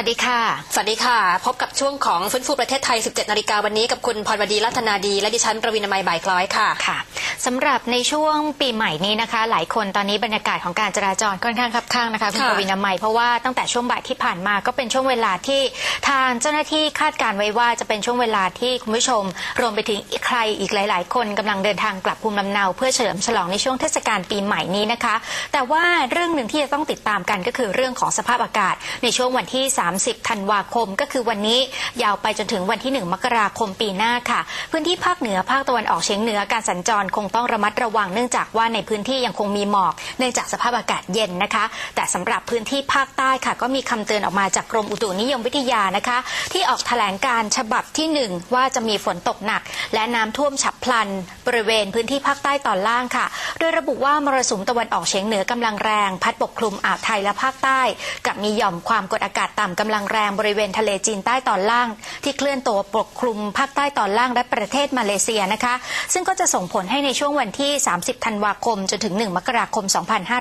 สวัสดีค่ะ สวัสดีค่ะ พบกับช่วงของฟื้นฟูประเทศไทย 17 นาฬิกาวันนี้กับคุณพรวดีรัตนาดี และดิฉันประวินามัยบ่ายคล้อยค่ะ ค่ะสำหรับในช่วงปีใหม่นี้นะคะ หลายคนตอนนี้บรรยากาศของการจราจรค่อนข้างคับข้างนะคะคุณค่ะปวินามัยเพราะว่าตั้งแต่ช่วงบ่ายที่ผ่านมาก็เป็นช่วงเวลาที่ทางเจ้าหน้าที่คาดการไว้ว่าจะเป็นช่วงเวลาที่คุณผู้ชม รวมไปถึงใครอีกหลาย ๆ คนกำลังเดินทางกลับภูมิลำเนา เพื่อเฉลิมฉลองในช่วงเทศกาลปีใหม่นี้นะคะ แต่ว่าเรื่องหนึ่งที่จะต้องติดตามกันก็คือเรื่องของสภาพอากาศในช่วงวันที่30 ธันวาคม ก็คือวันนี้ยาวไปจนถึงวันที่ 1 มกราคมปีหน้าค่ะ พื้นที่ภาคเหนือภาคตะวันออกเฉียงเหนือการสัญจรคงต้องระมัดระวังเนื่องจากว่าในพื้นที่ยังคงมีหมอก เนื่องจากสภาพอากาศเย็นนะคะ แต่สำหรับพื้นที่ภาคใต้ค่ะ ก็มีคำเตือนออกมาจากกรมอุตุนิยมวิทยานะคะ ที่ออกแถลงการฉบับที่หนึ่งว่าจะมีฝนตกหนัก และน้ำท่วมฉับพลัน บริเวณพื้นที่ภาคใต้ตอนล่างค่ะ โดยระบุว่ามรสุมตะวันออกเฉียงเหนือกำลังแรง พัดปกคลุมอ่าวไทยและภาคใต้ กับมีหย่อมความกดอากาศต่ำกำลังแรงบริเวณทะเลจีนใต้ตอนล่าง ที่เคลื่อนตัวปกคลุมภาคใต้ตอนล่างและประเทศมาเลเซียนะคะ ซึ่งก็จะส่งผลให้ในช่วงวันที่ 30 ธันวาคม จนถึง 1 มกราคม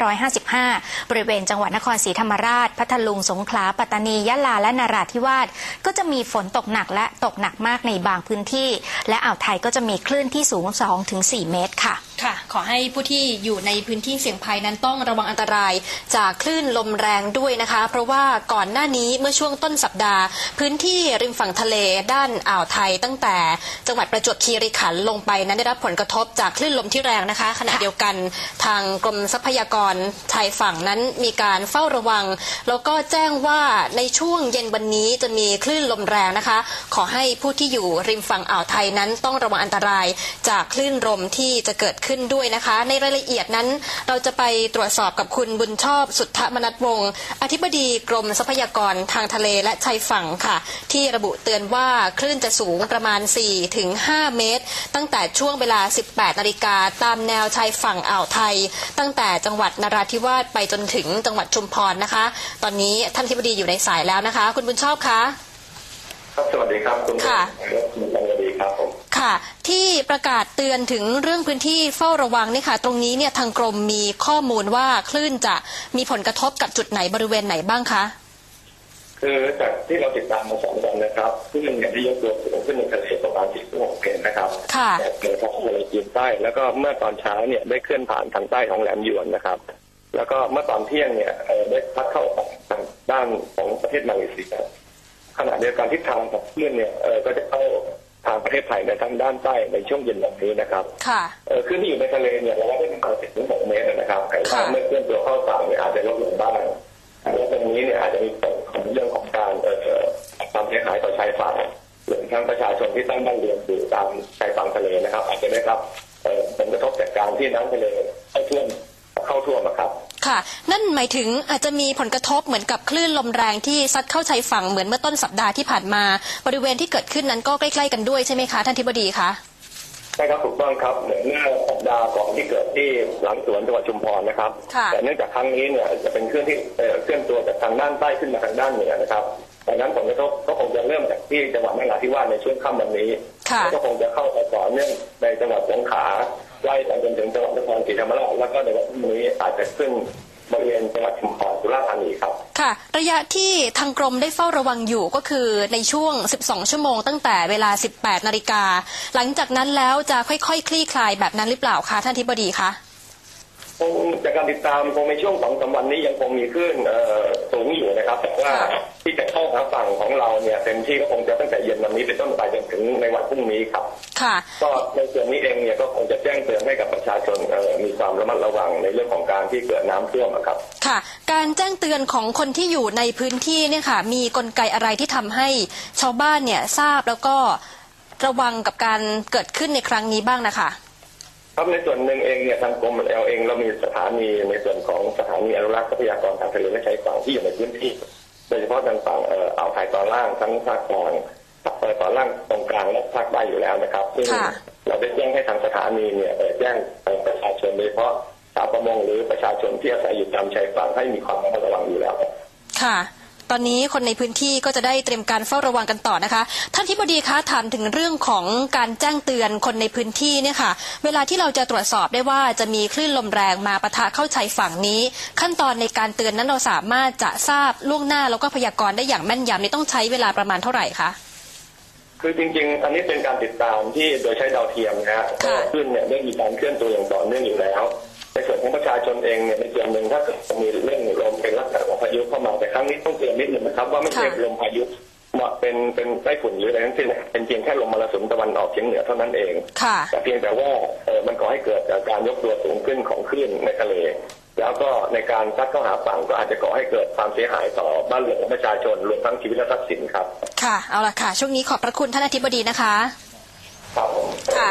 2555 บริเวณจังหวัดนครศรีธรรมราช พัทลุง สงขลา ปัตตานี ยะลา และนราธิวาส ก็จะมีฝนตกหนักและตกหนักมากในบางพื้นที่ และอ่าวไทยก็จะมีคลื่นที่สูง 2-4 เมตรค่ะ ค่ะ ขอให้ผู้ที่อยู่ในพื้นที่เสี่ยงภัยนั้นต้องระวังอันตรายจากคลื่นลมแรงด้วยนะคะ เพราะว่าก่อนหน้านี้เมื่อช่วงต้นสัปดาห์ พื้นที่ริมฝั่งทะเลด้านอ่าวไทย ตั้งแต่จังหวัดประจวบคีรีขันธ์ลงไปนั้นได้รับผลกระทบจากคลื่นลมที่แรงนะคะ ขณะเดียวกันทางกรมทรัพยากรชายฝั่งนั้นมีการเฝ้าระวัง แล้วก็แจ้งว่าในช่วงเย็นวันนี้จะมีคลื่นลมแรงนะคะ ขอให้ผู้ที่อยู่ริมฝั่งอ่าวไทยนั้นต้องระวังอันตรายจากคลื่นลมที่จะเกิดขึ้นด้วยนะคะ ในรายละเอียดนั้นเราจะไปตรวจสอบกับคุณบุญชอบสุทธมนัทวงศ์อธิบดีกรมทรัพยากรทางทะเลและชายฝั่งค่ะ ที่ระบุเตือนว่าคลื่นจะสูงประมาณ4ถึง5เมตร ตั้งแต่ช่วงเวลา 18นาฬิกาตามแนวชายฝั่งอ่าวไทย ตั้งแต่จังหวัดนราธิวาสไปจนถึงจังหวัดชุมพรนะคะ ตอนนี้ท่านอธิบดีอยู่ในสายแล้วนะคะ คุณบุญชอบคะครับสวัสดีครับคุณค่ะคุณสวัสดีครับผม ค่ะ ที่ประกาศเตือนถึงเรื่องพื้นที่เฝ้าระวังนี่ค่ะ ตรงนี้เนี่ยทางกรมมีข้อมูลว่าคลื่นจะมีผลกระทบกับจุดไหนบริเวณไหนบ้างคะ คือจากที่เราติดตามมาสองวันนะครับขึ้นอย่างที่ยกตัวสูงขึ้นในทะเลประมาณสิบหกเกนนะครับค่ะแต่เกิดจากทะเลจีนใต้แล้วก็เมื่อตอนเช้าเนี่ยได้เคลื่อนผ่านทางใต้ของแหลมหยวนนะครับ แล้วก็เมื่อตอนเที่ยงเนี่ยเอ่อได้พัดเข้าทางด้านของประเทศมาเลเซียขณะเดียวกันทิศทางของคลื่นเนี่ยเอ่อก็จะเข้าทางประเทศไทยในทางด้านใต้ในช่วงเย็นวันนี้นะครับค่ะเอ่อขึ้นที่อยู่ในทะเลเนี่ยเราว่าได้ประมาณสิบถึงหกเมตรนะครับแต่ว่าค่ะเมื่อเคลื่อนตัวเข้าฝั่งเนี่ยอาจจะลดลงบ้างแล้วตรงนี้เนี่ยอาจจะมีผลของเรื่องของการเอ่อความเสียหายต่อชายฝั่งรวมทั้งประชาชนที่ตั้งบ้านเรือนอยู่ตามชายฝั่งทะเลนะครับ อาจจะได้รับเอ่อผลกระทบจากการที่น้ำทะเลเข้าท่วมเข้าท่วมนะครับ ค่ะ นั่นหมายถึงอาจจะมีผลกระทบเหมือนกับคลื่นลมแรงที่ซัดเข้าชายฝั่งเหมือนเมื่อต้นสัปดาห์ที่ผ่านมา บริเวณที่เกิดขึ้นนั้นก็ใกล้ๆกันด้วยใช่ไหมคะท่านทิบดีคะใช่ครับถูกต้องครับเหมือนเมื่อสัปดาห์ก่อนที่เกิดที่หลังสวนจังหวัดชุมพรนะครับค่ะแต่เนื่องจากครั้งนี้เนี่ยจะเป็นเคลื่อนที่เอ่อเคลื่อนตัวจากทางด้านใต้ขึ้นมาทางด้านเหนือนะครับดังนั้นผลกระทบก็คงจะเริ่มจากที่จังหวัดนราธิวาสในช่วงค่ำวันนี้ค่ะแล้วก็คงจะเข้าไปต่อเนื่องในจังหวัดสงขลา ไล่ไปจนถึงจังหวัดนครศรีธรรมราชแล้วก็ในวันพรุ่งนี้อาจจะขึ้นบริเวณจังหวัดชุมพรสุราษฎร์ธานีครับ ค่ะ ระยะที่ทางกรมได้เฝ้าระวังอยู่ก็คือในช่วง 12 ชั่วโมงตั้งแต่เวลา 18 นาฬิกา หลังจากนั้นแล้วจะค่อยๆ คลี่คลายแบบนั้นหรือเปล่าคะท่านทิบดีคะ คงจากการติดตามคงในช่วงสองสามวันนี้ยังคงมีคลื่นเอ่อสูงอยู่นะครับ แต่ว่าค่ะที่จะเข้าหาฝั่งของเราเนี่ยเต็มที่ก็คงจะตั้งแต่เย็นวันนี้เป็นต้นไปจนถึงในวันพรุ่งนี้ครับค่ะก็ในส่วนนี้เองเนี่ยก็คงจะแจ้งเตือนให้กับประชาชนเอ่อมีความระมัดระวังในเรื่องของการที่เกิดน้ำท่วมอะครับค่ะ การแจ้งเตือนของคนที่อยู่ในพื้นที่เนี่ยค่ะ มีกลไกอะไรที่ทำให้ชาวบ้านเนี่ยทราบแล้วก็ระวังกับการเกิดขึ้นในครั้งนี้บ้างนะคะ ครับในส่วนหนึ่งเองเนี่ยทางกรมเราเองเรามีสถานีในส่วนของสถานีอนุรักษ์ทรัพยากรทางทะเลและชายฝั่งที่อยู่ในพื้นที่โดยเฉพาะทางฝั่งเอ่ออ่าวไทยตอนล่างทั้งภาคกลางเอ่อตอนล่างตรงกลางและภาคใต้อยู่แล้วนะครับซึ่งค่ะเราได้แจ้งให้ทางสถานีเนี่ยเอ่อแจ้งเอ่อประชาชนโดยเฉพาะชาวประมงหรือประชาชนที่อาศัยอยู่ตามชายฝั่งให้มีความระมัดระวังอยู่แล้วค่ะ ตอนนี้คนในพื้นที่ก็จะได้เตรียมการเฝ้าระวังกันต่อนะคะ ท่านทิบดีคะถามถึงเรื่องของการแจ้งเตือนคนในพื้นที่เนี่ยค่ะ เวลาที่เราจะตรวจสอบได้ว่าจะมีคลื่นลมแรงมาปะทะเข้าชายฝั่งนี้ ขั้นตอนในการเตือนนั้นเราสามารถจะทราบล่วงหน้าแล้วก็พยากรณ์ได้อย่างแม่นยำนี่ต้องใช้เวลาประมาณเท่าไหร่คะคือจริงๆ อันนี้เป็นการติดตามที่โดยใช้ดาวเทียมนะฮะค่ะขึ้นเนี่ยได้มีการเคลื่อนตัวอย่างต่อเนื่องอยู่แล้ว ในส่วนของประชาชนเองเนี่ยในส่วนหนึ่งถ้าเกิดมีเรื่องลมเป็นลักษณะของพายุเข้ามาแต่ครั้งนี้ต้องเตือนนิดหนึ่งนะครับ ว่าไม่ใช่ลมพายุเหมาะเป็นเป็นไต้ฝุ่นหรืออะไรทั้งสิ้นนะเป็นเพียงแค่ลมมรสุมตะวันออกเฉียงเหนือเท่านั้นเองค่ะแต่เพียงแต่ว่าเออมันก่อให้เกิดจากการยกตัวสูงขึ้นของคลื่นในทะเลแล้วก็ในการซัดเข้าหาฝั่งก็อาจจะก่อให้เกิดความเสียหายต่อบ้านเรือนของประชาชนรวมทั้งชีวิตและทรัพย์สินครับ ค่ะ เอาละค่ะ ช่วงนี้ขอบพระคุณท่านอธิบดีนะคะ ค่ะ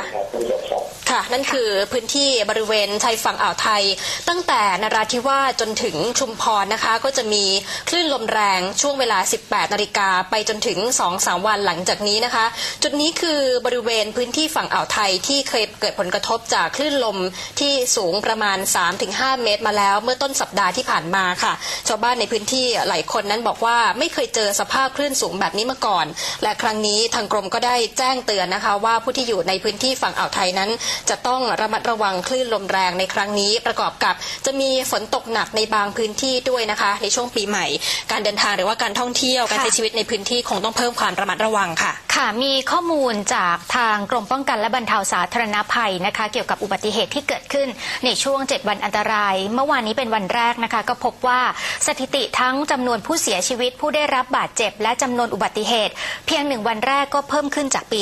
ค่ะ นั่นคือพื้นที่บริเวณชายฝั่งอ่าวไทย ตั้งแต่นราธิวาสจนถึงชุมพรนะคะ ก็จะมีคลื่นลมแรงช่วงเวลา 18 นาฬิกาไปจนถึง 2-3 วันหลังจากนี้นะคะ จุดนี้คือบริเวณพื้นที่ฝั่งอ่าวไทยที่เคยเกิดผลกระทบจากคลื่นลมที่สูงประมาณ 3-5 เมตรมาแล้ว เมื่อต้นสัปดาห์ที่ผ่านมาค่ะ ชาวบ้านในพื้นที่หลายคนนั้นบอกว่าไม่เคยเจอสภาพคลื่นสูงแบบนี้มาก่อน และครั้งนี้ทางกรมก็ได้แจ้งเตือนนะคะว่าผู้ที่อยู่ในพื้นที่ฝั่งอ่าวไทยนั้น จะต้องระมัดระวังคลื่นลมแรงในครั้งนี้ ประกอบกับจะมีฝนตกหนักในบางพื้นที่ด้วยนะคะ ในช่วงปีใหม่ การเดินทางหรือว่าการท่องเที่ยวการใช้ชีวิตในพื้นที่คงต้องเพิ่มความระมัดระวังค่ะ ค่ะมีข้อมูลจากทางกรมป้องกันและบรรเทาสาธารณภัยนะคะ เกี่ยวกับอุบัติเหตุที่เกิดขึ้นในช่วง 7 วันอันตราย เมื่อวานนี้เป็นวันแรกนะคะ ก็พบว่าสถิติทั้งจำนวนผู้เสียชีวิต ผู้ได้รับบาดเจ็บ และจำนวนอุบัติเหตุ เพียงหนึ่งวันแรกก็เพิ่มขึ้นจากปี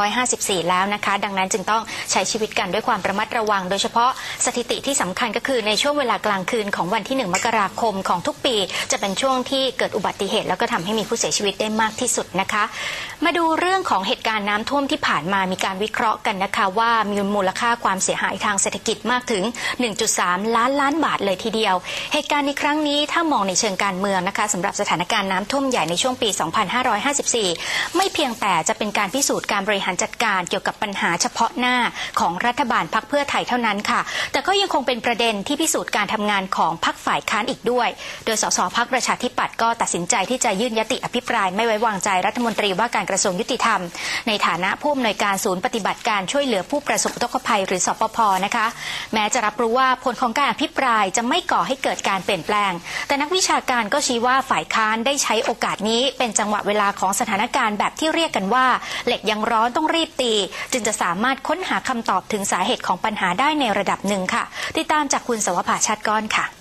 2554 แล้วนะคะ ดังนั้นจึงต้องใช้ชีวิตกันด้วยความระมัดระวัง โดยเฉพาะสถิติที่สำคัญก็คือในช่วงเวลากลางคืนของวันที่ 1 มกราคมของทุกปี จะเป็นช่วงที่เกิดอุบัติเหตุ แล้วก็ทำให้มีผู้เสียชีวิตได้มากที่สุดนะคะมาดููเรื่องของเหตุการณ์น้ำท่วมที่ผ่านมามีการวิเคราะห์กันนะคะ ว่ามีมูลค่าความเสียหายทางเศรษฐกิจมากถึง 1.3 ล้านล้านบาทเลยทีเดียว เหตุการณ์ในครั้งนี้ถ้ามองในเชิงการเมืองนะคะสำหรับสถานการณ์น้ำท่วมใหญ่ในช่วงปี 2554 ไม่เพียงแต่จะเป็นการพิสูจน์การบริหารจัดการเกี่ยวกับปัญหาเฉพาะหน้าของรัฐบาลพักเพื่อไทยเท่านั้นค่ะ แต่ก็ยังคงเป็นประเด็นที่พิสูจน์การทำงานของพักฝ่ายค้านอีกด้วย โดยสสพักประชาธิปัตย์ก็ตัดสินใจที่จะยื่นยติอภิปรายไม่ไว้วางใจรัฐมนตรีว่าการกระทรวงยุติธรรม ในฐานะผู้อำนวยการศูนย์ปฏิบัติการช่วยเหลือผู้ประสบอุทกภัยหรือสปพนะคะ แม้จะรับรู้ว่าผลของการอภิปรายจะไม่ก่อให้เกิดการเปลี่ยนแปลง แต่นักวิชาการก็ชี้ว่าฝ่ายค้านได้ใช้โอกาสนี้ เป็นจังหวะเวลาของสถานการณ์แบบที่เรียกกันว่า เหล็กยังร้อนต้องรีบตี จึงจะสามารถค้นหาคำตอบถึงสาเหตุของปัญหาได้ในระดับหนึ่งค่ะ ติดตามจากคุณสวภาชาติก้อนค่ะ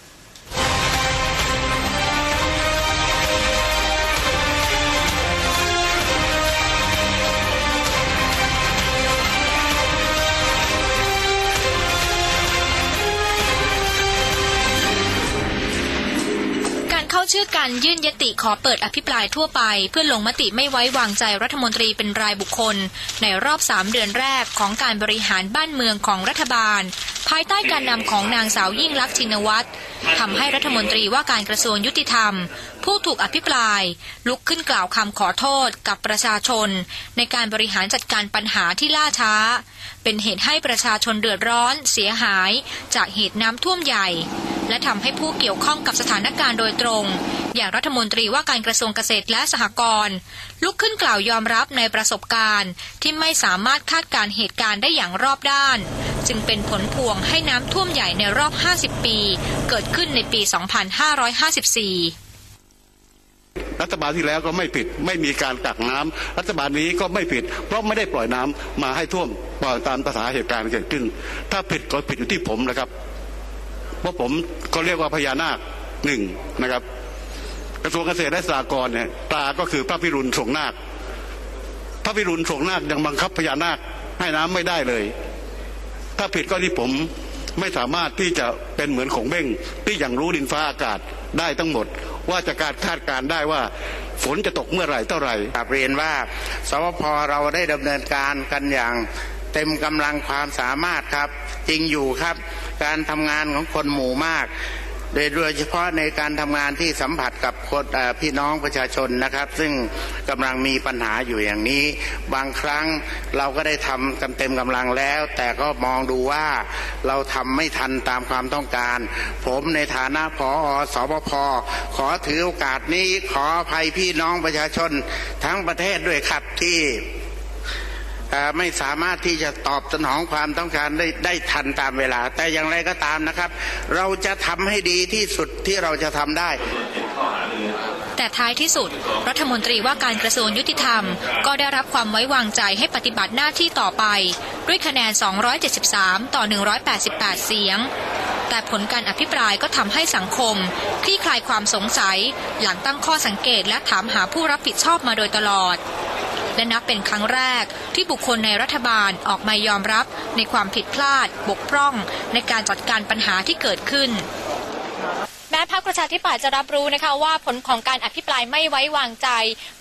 อการยื่นยติขอเปิดอภิปรายทั่วไป เพื่อลงมติไม่ไว้วางใจรัฐมนตรีเป็นรายบุคคล ในรอบสามเดือนแรกของการบริหารบ้านเมืองของรัฐบาล ภายใต้การนำของนางสาวยิ่งลักษณ์ชินวัตรทำให้รัฐมนตรีว่าการกระทรวงยุติธรรม ผู้ถูกอภิปราย ลุกขึ้นกล่าวคำขอโทษกับประชาชน ในการบริหารจัดการปัญหาที่ล่าช้า เป็นเหตุให้ประชาชนเดือดร้อนเสียหาย จากเหตุน้ำท่วมใหญ่ และทำให้ผู้เกี่ยวข้องกับสถานการณ์โดยตรง อย่างรัฐมนตรีว่าการกระทรวงเกษตรและสหกรณ์ลุกขึ้นกล่าวยอมรับในประสบการณ์ที่ไม่สามารถคาดการณ์เหตุการณ์ได้อย่างรอบด้าน จึงเป็นผลพวงให้น้ำท่วมใหญ่ในรอบ 50 ปี เกิดขึ้นในปี 2554 รัฐบาลที่แล้วก็ไม่ผิด ไม่มีการกักน้ำรัฐบาลนี้ก็ไม่ผิด เพราะไม่ได้ปล่อยน้ำมาให้ท่วมปล่อยตามภาษาเหตุการณ์เกิดขึ้น ถ้าผิดก็ผิดอยู่ที่ผมนะครับ เพราะผมก็เรียกว่าพญานาคหนึ่งนะครับ กระทรวงเกษตรและสหกรณ์เนี่ยตาก็คือพระพิรุณส่งนาคพระพิรุณส่งนาคยังบังคับพญานาคให้น้ำไม่ได้เลย ถ้าผิดก็ที่ผม ไม่สามารถที่จะเป็นเหมือนของเบ้งที่อย่างรู้ดินฟ้าอากาศได้ทั้งหมด ว่าจะการคาดการณ์ได้ว่าฝนจะตกเมื่อไหร่เท่าไหร่กราบเรียนว่าสวพเราได้ดำเนินการกันอย่างเต็มกำลังความสามารถครับ จริงอยู่ครับ การทำงานของคนหมู่มาก โดยโดยเฉพาะในการทำงานที่สัมผัสกับคนพี่น้องประชาชนนะครับ ซึ่งกำลังมีปัญหาอยู่อย่างนี้ บางครั้งเราก็ได้ทำกันเต็มกำลังแล้ว แต่ก็มองดูว่าเราทำไม่ทันตามความต้องการ ผมในฐานะพอสบพขอถือโอกาสนี้ขออภัยพี่น้องประชาชนทั้งประเทศด้วยครับที่ ไม่สามารถที่จะตอบสนองความต้องการได้ได้ทันตามเวลา แต่อย่างไรก็ตามนะครับ เราจะทำให้ดีที่สุดที่เราจะทำได้ แต่ท้ายที่สุด รัฐมนตรีว่าการกระทรวงยุติธรรม ก็ได้รับความไว้วางใจให้ปฏิบัติหน้าที่ต่อไป ด้วยคะแนน 273 ต่อ 188 เสียงแต่ผลการอภิปรายก็ทำให้สังคมคลี่คลายความสงสัย หลังตั้งข้อสังเกตและถามหาผู้รับผิดชอบมาโดยตลอด และนับเป็นครั้งแรกที่บุคคลในรัฐบาลออกมายอมรับในความผิดพลาด บกพร่อง ในการจัดการปัญหาที่เกิดขึ้นแม้พรรคประชาธิปัตย์จะรับรู้นะคะว่าผลของการอภิปรายไม่ไว้วางใจ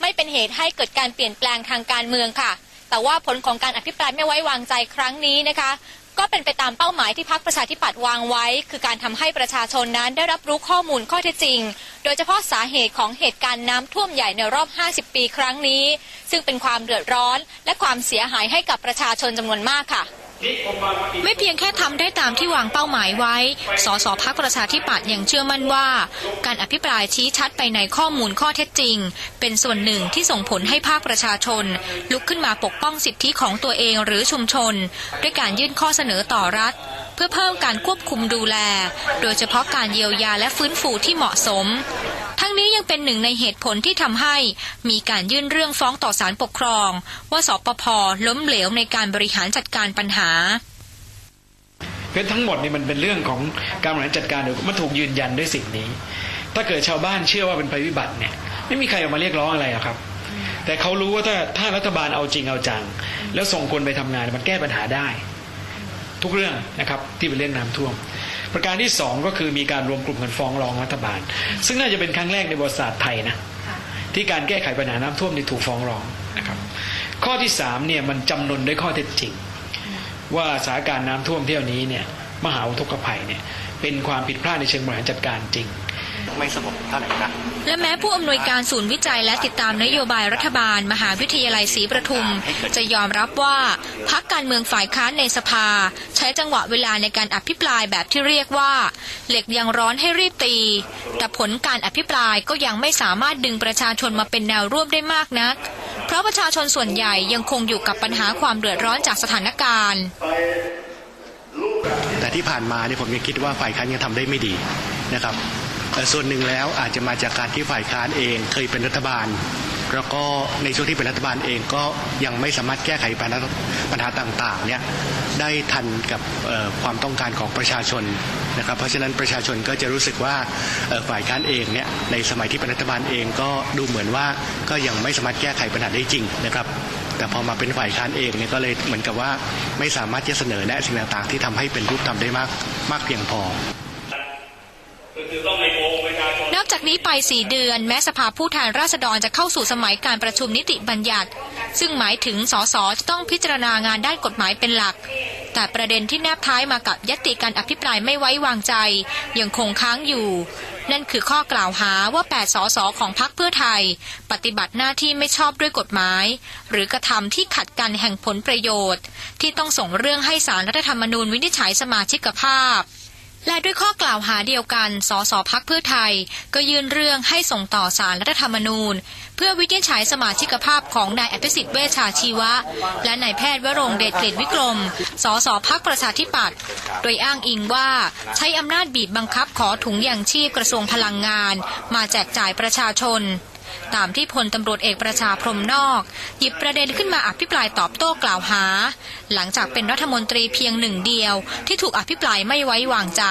ไม่เป็นเหตุให้เกิดการเปลี่ยนแปลงทางการเมืองค่ะ แต่ว่าผลของการอภิปรายไม่ไว้วางใจครั้งนี้นะคะ ก็เป็นไปตามเป้าหมายที่พักประชาธิปัตย์วางไว้ คือการทำให้ประชาชนนั้นได้รับรู้ข้อมูลข้อเท็จจริง โดยเฉพาะสาเหตุของเหตุการณ์น้ำท่วมใหญ่ในรอบ 50 ปีครั้งนี้ ซึ่งเป็นความเดือดร้อนและความเสียหายให้กับประชาชนจำนวนมากค่ะ ไม่เพียงแค่ทำได้ตามที่วางเป้าหมายไว้ สสพักประชาธิปัตย์ยังเชื่อมั่นว่า การอภิปรายชี้ชัดไปในข้อมูลข้อเท็จจริง เป็นส่วนหนึ่งที่ส่งผลให้ภาคประชาชน ลุกขึ้นมาปกป้องสิทธิของตัวเองหรือชุมชน ด้วยการยื่นข้อเสนอต่อรัฐ เพื่อเพิ่มการควบคุมดูแล โดยเฉพาะการเยียวยาและฟื้นฟูที่เหมาะสม ทั้งนี้ยังเป็นหนึ่งในเหตุผลที่ทำให้มีการยื่นเรื่องฟ้องต่อศาลปกครอง ว่าสปภล้มเหลวในการบริหารจัดการปัญหาเพราะทั้งหมดนี่มันเป็นเรื่องของการบริหารจัดการโดยมันถูกยืนยันด้วยสิ่งนี้ ถ้าเกิดชาวบ้านเชื่อว่าเป็นภัยพิบัติเนี่ย ไม่มีใครออกมาเรียกร้องอะไรหรอกครับ แต่เขารู้ว่าถ้าถ้ารัฐบาลเอาจริงเอาจัง แล้วส่งคนไปทำงานมันแก้ปัญหาได้ ทุกเรื่องนะครับที่เป็นเรื่องน้ำท่วม ประการที่สองก็คือมีการรวมกลุ่มกันฟ้องร้องรัฐบาล ซึ่งน่าจะเป็นครั้งแรกในประวัติศาสตร์ไทยนะที่การแก้ไขปัญหาน้ำท่วมนี่ถูกฟ้องร้องนะครับข้อที่สามเนี่ยมันจำนนด้วยข้อเท็จจริง ว่าสถานการณ์น้ำท่วมเที่ยวนี้เนี่ยมหาอุทกภัยเนี่ยเป็นความผิดพลาดในเชิงบริหารจัดการจริง ไม่สงบเท่าไหร่นะและแม้ผู้อำนวยการศูนย์วิจัยและติดตามนโยบายรัฐบาล มหาวิทยาลัยศรีประทุม จะยอมรับว่าพักการเมืองฝ่ายค้านในสภา ใช้จังหวะเวลาในการอภิปรายแบบที่เรียกว่า เหล็กยังร้อนให้รีบตี แต่ผลการอภิปรายก็ยังไม่สามารถดึงประชาชนมาเป็นแนวร่วมได้มากนัก เพราะประชาชนส่วนใหญ่ยังคงอยู่กับปัญหาความเดือดร้อนจากสถานการณ์แต่ที่ผ่านมาเนี่ยผมยังคิดว่าฝ่ายค้านยังทำได้ไม่ดีนะครับเอ่อ ส่วนหนึ่งแล้วอาจจะมาจากการที่ฝ่ายค้านเองเคยเป็นรัฐบาล แล้วก็ในช่วงที่เป็นรัฐบาลเองก็ยังไม่สามารถแก้ไขปัญหาปัญหาต่างๆเนี่ยได้ทันกับความต้องการของประชาชนนะครับเพราะฉะนั้นประชาชนก็จะรู้สึกว่าฝ่ายค้านเองเนี่ยในสมัยที่เป็นรัฐบาลเองก็ดูเหมือนว่าก็ยังไม่สามารถแก้ไขปัญหาได้จริงนะครับแต่พอมาเป็นฝ่ายค้านเองเนี่ยก็เลยเหมือนกับว่าไม่สามารถจะเสนอแนะสิ่งต่างๆ ที่ทำให้เป็นรูปธรรมได้มากมากเพียงพอ นับจากนี้ไป4เดือน แม้สภาผู้แทนราษฎรจะเข้าสู่สมัยการประชุมนิติบัญญัติ ซึ่งหมายถึงสสจะต้องพิจารณางานด้านกฎหมายเป็นหลัก แต่ประเด็นที่แนบท้ายมากับยติการอภิปรายไม่ไว้วางใจ ยังคงค้างอยู่ นั่นคือข้อกล่าวหาว่า 8 สสของพรรคเพื่อไทย ปฏิบัติหน้าที่ไม่ชอบด้วยกฎหมาย หรือกระทำที่ขัดกันแห่งผลประโยชน์ ที่ต้องส่งเรื่องให้สารรัฐธรรมนูญวินิจฉัยสมาชิกภาพ และด้วยข้อกล่าวหาเดียวกัน สสพักเพื่อไทย ก็ยื่นเรื่องให้ส่งต่อสารรัฐธรรมนูญ เพื่อวินิจฉัยสมาชิกภาพของนายอภิสิทธิ์เวชชาชีวะ และนายแพทย์วรงเดชเกตวิกรม สสพักประชาธิปัตย์โดยอ้างอิงว่าใช้อำนาจบีบบังคับขอถุงยางชีพกระทรวงพลังงาน มาแจกจ่ายประชาชน ตามที่พลตำรวจเอกประชาพรมนอก หยิบประเด็นขึ้นมาอภิปรายตอบโต้กล่าวหา หลังจากเป็นรัฐมนตรีเพียงหนึ่งเดียว ที่ถูกอภิปรายไม่ไว้วางใจ